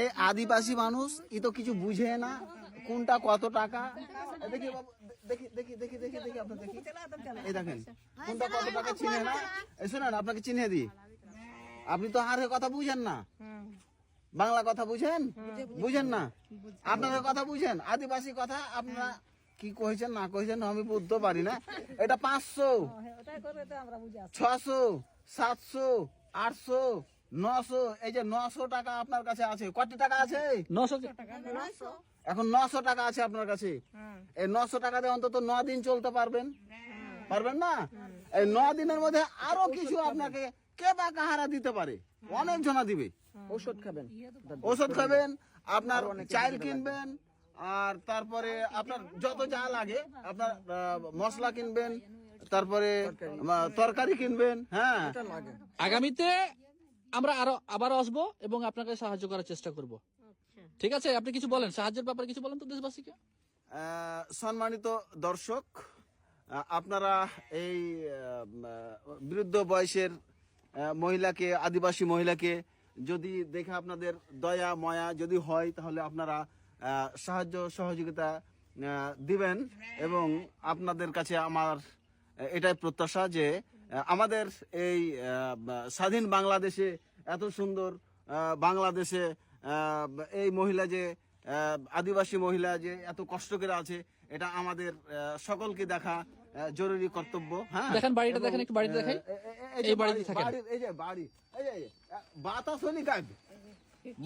এই আদিবাসী মানুষ ই তো কিছু বুঝে না কোনটা কত টাকা? এ দেখি দেখি দেখি দেখি দেখি দেখি আপনার দেখি। এই দেখেন কোনটা কত টাকা চিনে না? এই শুনেন আপনাকে চিনে দিই। আপনি তো আর কথা বুঝেন না। বাংলা কথা বুঝেন? বুঝেন না? আপনাদের কথা বুঝেন? আদিবাসী কথা আপনারা কি কইছেন না কইছেন আমি বুঝতে পারি না। এটা পাঁচশো ছশো সাতশো আটশো নশো এই যে নশো টাকা আপনার কাছে আছে। কত টাকা আছে? নশো এখন নশো টাকা আছে আপনার কাছে। এই নশো টাকা দিয়ে অন্তত ন দিন চলতে পারবেন? পারবেন না? এই ন দিনের মধ্যে আরও কিছু আপনাকে কে বা কাহারা দিতে পারে? অনেক জনা দিবে। ঔষধ খাবেন। ওষুধ খাবেন আপনার চাল কিনবেন আর তারপরে আপনার যত যা লাগে আপনার মশলা কিনবেন তারপরে তরকারি। কিনবেন হ্যাঁ। আগামীতে আমরা আরও আবার আসব এবং আপনাকে সাহায্য করার চেষ্টা করব। ঠিক আছে? আপনি কিছু বলেন। সাহায্যের ব্যাপারে কিছু বলেন তো দেশবাসীকে? সম্মানিত দর্শক আপনারা এই বৃদ্ধ বয়সের মহিলাকে আদিবাসী মহিলাকে যদি দেখে আপনাদের দয়া ময়া যদি হয় তাহলে আপনারা সাহায্য সহযোগিতা দিবেন এবং আপনাদের কাছে আমার এটাই প্রত্যাশা যে আমাদের এই স্বাধীন বাংলাদেশে এত সুন্দর বাংলাদেশে এই মহিলা যে আদিবাসী মহিলা যে এত কষ্ট করে আছে এটা আমাদের সকলকে দেখা জরুরি কর্তব্য হ্যাঁ? দেখেন বাড়িটা দেখেন একটু এ- এ- এই বাড়িতে বাড়ি- থাকেন। এই যে বাড়ি এই যে বাতাস হলি গাইব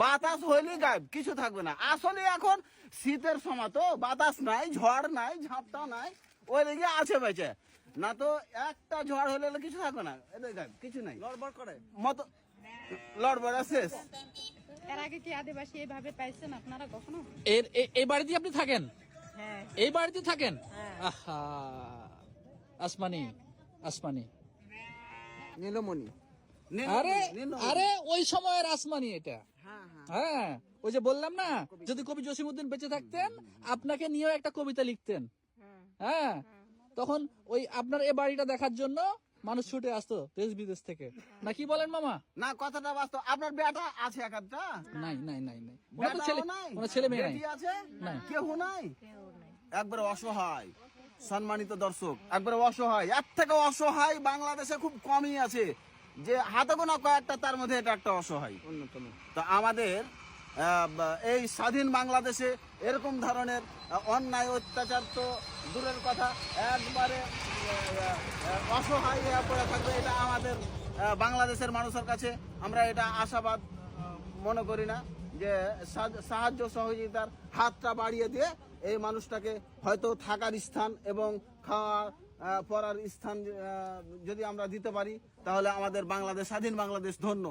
বাতাস হইলে গাইব কিছু থাকবে না। আসলে এখন শীতের সময় তো বাতাস নাই ঝড় নাই ঝাপটা নাই ওই দিকে আছে বেঁচে। না তো একটা ঝড় হলে কিছু থাকবে না। কিছু নাই। লড়বড় করে। মতো লড়বড়া শেষ। এর আগে কি আদিবাসী এইভাবে পাইছেন আপনারা কখনো? এর এই বাড়িতে আপনি থাকেন? হ্যাঁ। এই বাড়িতে থাকেন? আহা। আসমানি আসমানি। নীলমণি। আরে আরে ওই সময়ের আসমানি এটা। হ্যাঁ হ্যাঁ। হ্যাঁ ওই যে বললাম না যদি কবি জসিমউদ্দিন বেঁচে থাকতেন আপনাকে নিয়েও একটা কবিতা লিখতেন। হ্যাঁ। তখন ওই আপনার এ বাড়িটা দেখার জন্য মানুষ ছুটে আসতো দেশ বিদেশ থেকে। না কি বলেন মামা? না কথাটা বাস্তব। আপনার বেটা আছে এক নাই নাই নাই নাই। ওনার তো ছেলে ওনার ছেলে মেয়ে নাই। আছে? নাই। কেউ নাই। একবারে অসহায় সম্মানিত দর্শক একবারে অসহায়। এর থেকে অসহায় বাংলাদেশে খুব কমই আছে। যে হাতে গোনা কয়েকটা তার মধ্যে এটা একটা অসহায়। অন্যতম। তো আমাদের এই স্বাধীন বাংলাদেশে এরকম ধরনের অন্যায়, অত্যাচার তো দূরের কথা। একবারে অসহায় হয়ে পড়ে থাকবে, এটা আমাদের বাংলাদেশের মানুষের কাছে আমরা এটা আশাবাদ মনে করি না যে সাহায্য সহযোগিতার হাতটা বাড়িয়ে দিয়ে এই মানুষটাকে হয়তো থাকার স্থান এবং খাওয়া পড়ার স্থান যদি আমরা দিতে পারি, তাহলে আমাদের বাংলাদেশ, স্বাধীন বাংলাদেশ ধন্য।